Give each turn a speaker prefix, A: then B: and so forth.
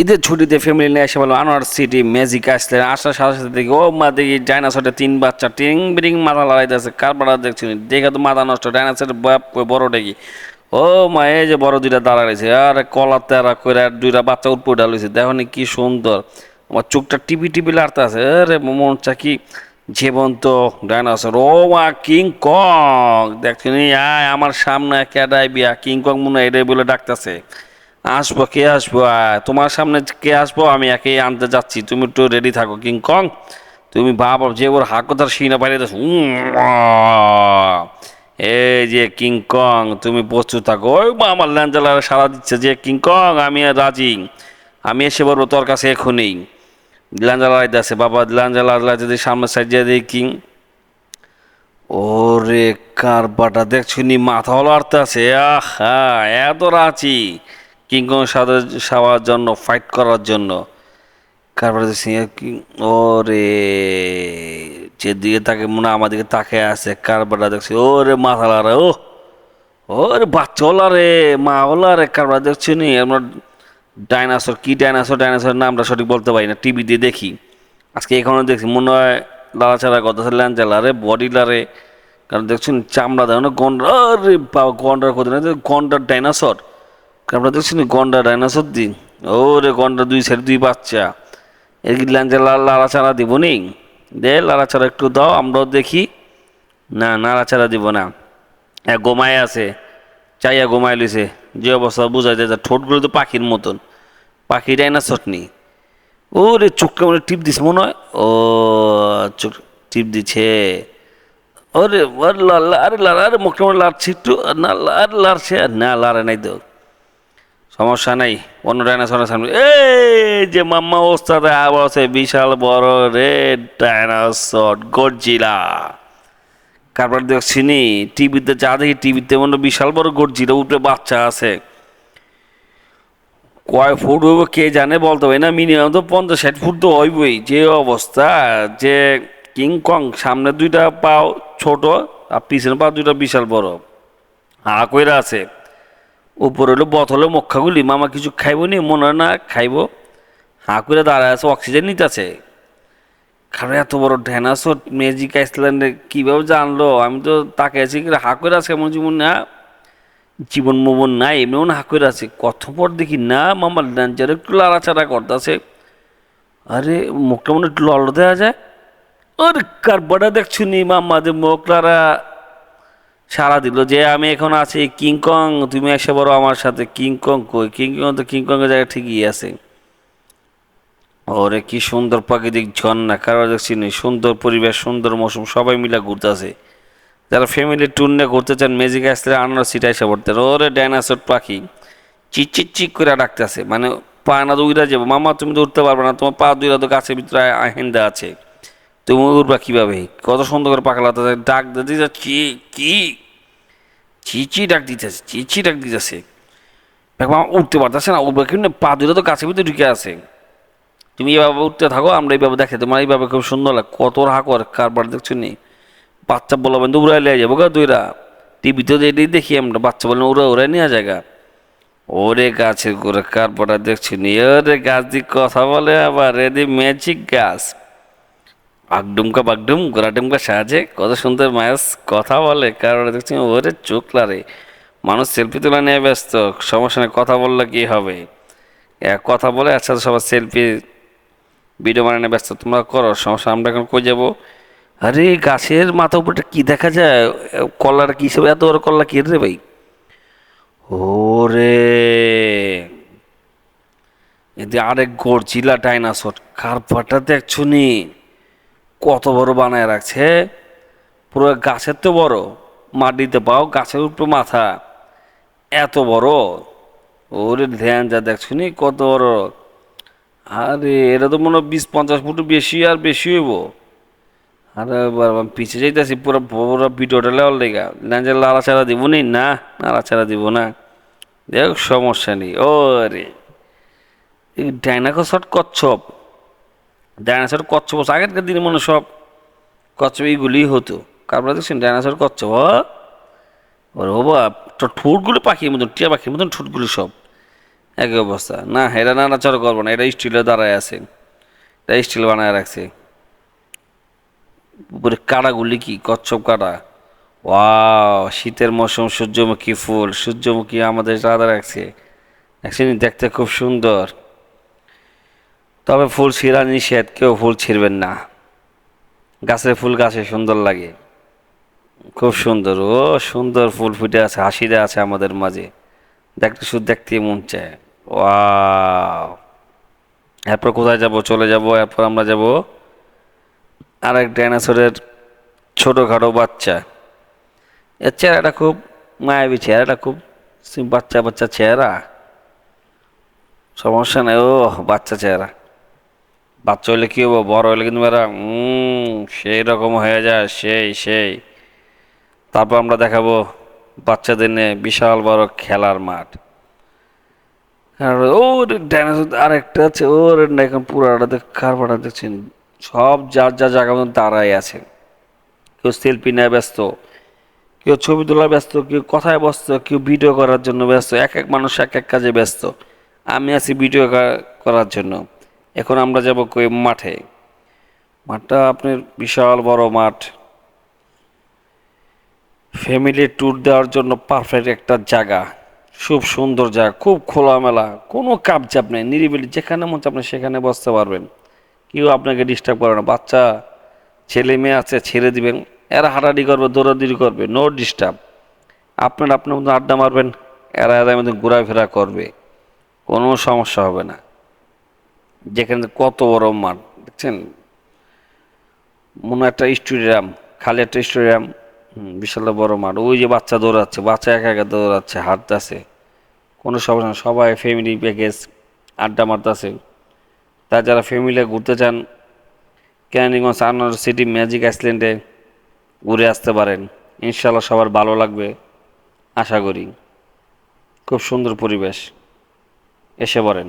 A: ঈদের ছুটিতে ফ্যামিলি নিয়ে এসে বলো, আনোয়ার সিটি ম্যাজিক আসলে আসার সাথে সাথে দেখি, ও মা, দেখি ডাইনাসরটা তিন বাচ্চা, টিং বিরিং মাথা লড়াইতেছে, কার পাড়া দেখছি দেখে তো মাথা নষ্ট ডাইনাসর বড় ডেকি ও মা, এই যে বড় দুইটা দাঁড়া রয়েছে, আর কলার তেরা করে আর দুইটা বাচ্চা উঠপু ডালিছে দেখো নি কি সুন্দর। আমার চোখটা টিপি টিপি লাড়তে আছে, আরে মনটা কি জীবন্ত ডাইনাসর ও মা কিং কং দেখছি আয়, আমার সামনে ক্যাডাই বিয়া কিং কং মনে হয় এটাই বলে ডাকতেছে। আসব, কে আসব? তোমার সামনে কে আসব? আমি একে আনতে যাচ্ছি। তুমি একটু রেডি থাকো কিং কং তুমি ভাবো যে ওর হাক তার সিনা তো এই যে কিং কং তুমি প্রস্তুত থাকো। ওই আমার ল্যাঞ্জালার সারা দিচ্ছে যে কিং কং আমি রাজি। আমি এসে বলব তোর কাছে এখনই। ল্যাঞ্জালা আছে। বাবা, ল্যাঞ্জালা যদি সামনে সাজিয়ে দিই কিং ওরে কার বাটা দেখছুনি মাথা হলো আরতে আছে। আহা, এত রাচি কিংকং সাওয়ার জন্য ফাইট করার জন্য। কারবার দেখছি কি, ওরে যেদিকে তাকে মনে হয় আমাদেরকে তাকে আছে, কারবারটা দেখছি, ওরে মাথা লারে ও, ওরে বাচ্চা ওলা রে মা ওলা রে কারবার দেখছি নি, আমরা ডাইনাসর, কি ডাইনাসর ডাইনাসর নামটা সঠিক বলতে পারি না, টিভি দিয়ে দেখি। আজকে এখানে দেখছি, মনে হয় লাড়াচাড়া কথা ল্যাঞ্জালা রে বডি লারে কারণ দেখছেন চামড়া দেয় না গন্ডা বাবা, গন্ডার কথা না গন্ডার ডাইনাসর। কারণ দেখছেন গন্ডা ডাইনাসর দিন। ও রে গন্ডা দুই সাইড দুই বাচ্চা। এর কি ল্যাঞ্জালা লাড়াচাড়া দিব নি? দে, লাড়াচাড়া একটু দাও, আমরাও দেখি। না, নাড়াচাড়া দিব না। এক গোমায় আছে। চাইয়া গোমায় লইছে। যে অবস্থা বোঝা যায় ঠোঁটগুলো তো পাখির মতন। পাখি ডাইনাসর নেই ওরে চোখটা মানে টিপ দিছে, মনে হয়। ও, চোখ টিপ দিছে। ওরে, ওর লাল আরে লাল আরে মুখটা মনে লাড়ছে একটু। না আর লাড়ছে আর না, লাড়ে নাই তো। সমস্যা নাই, অন্য ডাইনাসরের সামনে এই যে মাম্মা ওস্তাদে আবাসে বিশাল বড় রেড ডাইনাসর গরজিলা তারপর দেখছি নি টিভিতে যা দেখি টিভিতে মনে বিশাল বড় গরজিলা উপরে বাচ্চা আছে। কয় ফুট হইব কে জানে বলতে পারি না মিনিমাম তো পঞ্চাশ ষাট ফুট তো হইবই। যে অবস্থা, যে কিং কং সামনে দুইটা পাও ছোট, আর পিছনে পা দুইটা বিশাল বড়। হা কইরা আছে। উপরে হলো বোতলে মক্কাগুলি, মামা কিছু খাইব নি মনে হয় না খাইব। হা করে দাঁড়ায় আছে, অক্সিজেন নিতেছে। কারণ এত বড় ঢেনাসোর ম্যাজিক আইসল্যান্ডে কীভাবে জানলো? আমি তো তাকে আছি হা করে আছে এমন জীবন না, জীবন মবন নাই এমন হা করে আছে। কত পর দেখি, না মামা ডাঞ্চার একটু লাড়াচাড়া করতেছে। আরে মুখটা মনে একটু লল দেওয়া যায়। ওর কারবাটা দেখছু নি মাম্মা যে মুখ লাড়া সারা দিল যে আমি এখন আছি কিংকং তুমি এসে বড় আমার সাথে কিংকং কই? কিংকং তো কিংকংয়ের জায়গা ঠিকই আছে। ওরে কি সুন্দর প্রাকৃতিক ঝর্ণা, কারও দেখছি নি সুন্দর পরিবেশ, সুন্দর মৌসুম, সবাই মিলে ঘুরতেছে। যারা ফ্যামিলি ট্যুর নিয়ে ঘুরতে চান ম্যাজিক আসলে আনার সিটা এসে পড়তেন ওরে ডাইনাসোর পাখি, চিক চিক করে ডাকতেছে। মানে পা না দুইরা যাব। মামা, তুমি তো উঠতে পারবে না, তোমার পা দুইরা তো গাছের ভিতরে আহিন্দা আছে। তুমি উঠবা কীভাবে? কত সুন্দর করে পাখা লাগাতে ডাক দিতে চি কি চিচি ডাক দিতেছে চিচি ডাক দিতেছে। মা, উঠতে পারতেছে না, উঠবে কিন্তু পা দুইরা তো গাছের ভিতরে ঢুকে আছে। তুমি এভাবে উঠতে থাকো, আমরা এইভাবে দেখে তোমার এইভাবে খুব সুন্দর লাগে। কত হাকর কারবার দেখছ নি? বাচ্চা বলবেন তো উড়াই লিয়ে যাব গা দুইরা। টিভিতে তো এটাই দেখি আমরা। বাচ্চা বললেন উড়া উড়াই নেওয়া জায়গা ওরে গাছের করে কারবারটা দেখছি নি? ওরে গাছ দিয়ে কথা বলে আবার রেডি ম্যাজিক গাছ। আগডুমকা বাগডুম গোড়াডুমকা সাহায্যে কত সুন্দর মায়াস কথা বলে, কারণ দেখছি ওরে চোখ লারে মানুষ সেলফি তোলা নিয়ে ব্যস্ত, সমস্যা নেই, কথা বললে কি হবে? কথা বলে একসাথে সবার সেলফি ভিডিও বানানো ব্যস্ত, তোমরা করো, সমস্যা আমরা এখন কই যাব? আরে গাছের মাথা উপরটা কি দেখা যায়? কলার কি হিসেবে এত বড় কল্লা কি রে ভাই? ওরে। এতে আরেক গরজিলা ডাইনাসর কারপাটা দেখছ নি কত বড় বানায় রাখছে পুরো গাছের তো বড় মাটিতে পাও, গাছের উপরে মাথা। এত বড়? ওরে ধ্যান, যা দেখছ নি কত বড়। আরে, এটা তো মনে হয় বিশ পঞ্চাশ ফুট বেশি আর বেশি হইব। আরে বাবা পিছিয়ে যাইতেছি, পুরো পুরো ভিডিওটা লেওয়ার লেগা ল্যাঞ্জের লাড়াচাড়া দিব নি না নাড়াচাড়া দিব না। দেখ, সমস্যা নেই। ও রে ডাইনাকো শট কচ্ছপ। ডাইনাসর কচ্ছপ আগেরকার দিনে মনে সব কচ্ছপ এইগুলি হতো। কারবার দেখছেন ডাইনাসর কচ্ছপ ওর বাবা ঠোঁটগুলো পাখির মতন, টিয়া পাখির মতন ঠোঁটগুলো সব। একই অবস্থা। না এটা নাড়াচড়া করব না এটা স্টিলে দাঁড়ায় আছে। এটা স্টিল বানায় রাখছে। উপরে কাটাগুলি কি? কচ্ছপ কাটা ওয়াও, শীতের মৌসুম, সূর্যমুখী ফুল, সূর্যমুখী আমাদের রাধা রাখছে। অ্যাকচুয়ালি দেখতে খুব সুন্দর। তবে ফুল ছিঁড়া নিষেধ, কেউ ফুল ছিঁড়বেন না। গাছের ফুল গাছে সুন্দর লাগে। খুব সুন্দর, ও সুন্দর ফুল ফুটে আছে হাসিরা আছে আমাদের মাঝে। দেখতে শুধু দেখতে মন চায়। ওয়াও! এরপর কোথায় যাব, চলে যাব, এরপর আমরা যাব আরেক ডাইনোসরের ছোটোখাটো বাচ্চা। এর চেহারাটা খুব মায়াবী চেহারাটা, খুব বাচ্চা বাচ্চা চেহারা। সমস্যা নেই ও বাচ্চা চেহারা। বাচ্চা হলে কী হব বড় হলে কিন্তু এরা সেই রকম হয়ে যায়, সেই সেই। তারপর আমরা দেখাবো বাচ্চাদের নিয়ে বিশাল বড় খেলার মাঠ। আর ওর ডাইনোসর আরেকটা আছে, ওর এখন পুরাটা দেখ, কারবারটা দেখছেন, সব যার যা জায়গা মতন তারাই আছে। কেউ সেলফি নেয় ব্যস্ত, কেউ ছবি তোলা ব্যস্ত, কেউ কথায় ব্যস্ত, কেউ ভিডিও করার জন্য ব্যস্ত, এক এক মানুষ এক এক কাজে ব্যস্ত। আমি আছি ভিডিও করার জন্য। এখন আমরা যাব কই মাঠে। মাঠটা আপনার বিশাল বড় মাঠ। ফ্যামিলি ট্যুর দেওয়ার জন্য পারফেক্ট একটা জায়গা। খুব সুন্দর জায়গা, খুব খোলামেলা, কোনো কাপচাপ নেই, নিরিবিলি, যেখানে মন চায় আপনি সেখানে বসতে পারবেন। কেউ আপনাকে ডিস্টার্ব করে না। বাচ্চা, ছেলে মেয়ে আছে, ছেড়ে দিবেন। এরা হাঁটাহাঁটি করবে, দৌড়াদৌড়ি করবে নো ডিস্টার্ব আপনার আপনার মধ্যে আড্ডা মারবেন, এরা এদের মধ্যে ঘোরাফেরা করবে। কোনো সমস্যা হবে না। যেখানে কত বড় মাঠ, দেখছেন? মনে একটা স্টেডিয়াম, খালি একটা স্টেডিয়াম বিশাল বড় মাঠ। ওই যে বাচ্চা দৌড়াচ্ছে, বাচ্চা একা একা দৌড়াচ্ছে, হাঁটতেছে। কোনো সমস্যা না সবাই ফ্যামিলি প্যাকেজ আড্ডা মারতেছে। তা যারা ফ্যামিলি ঘুরতে চান ক্যানিগঞ্জ আনার সিটি ম্যাজিক আইসল্যান্ডে ঘুরে আসতে পারেন। ইনশাল্লাহ সবার ভালো লাগবে, আশা করি। খুব সুন্দর পরিবেশ, এসে পড়েন।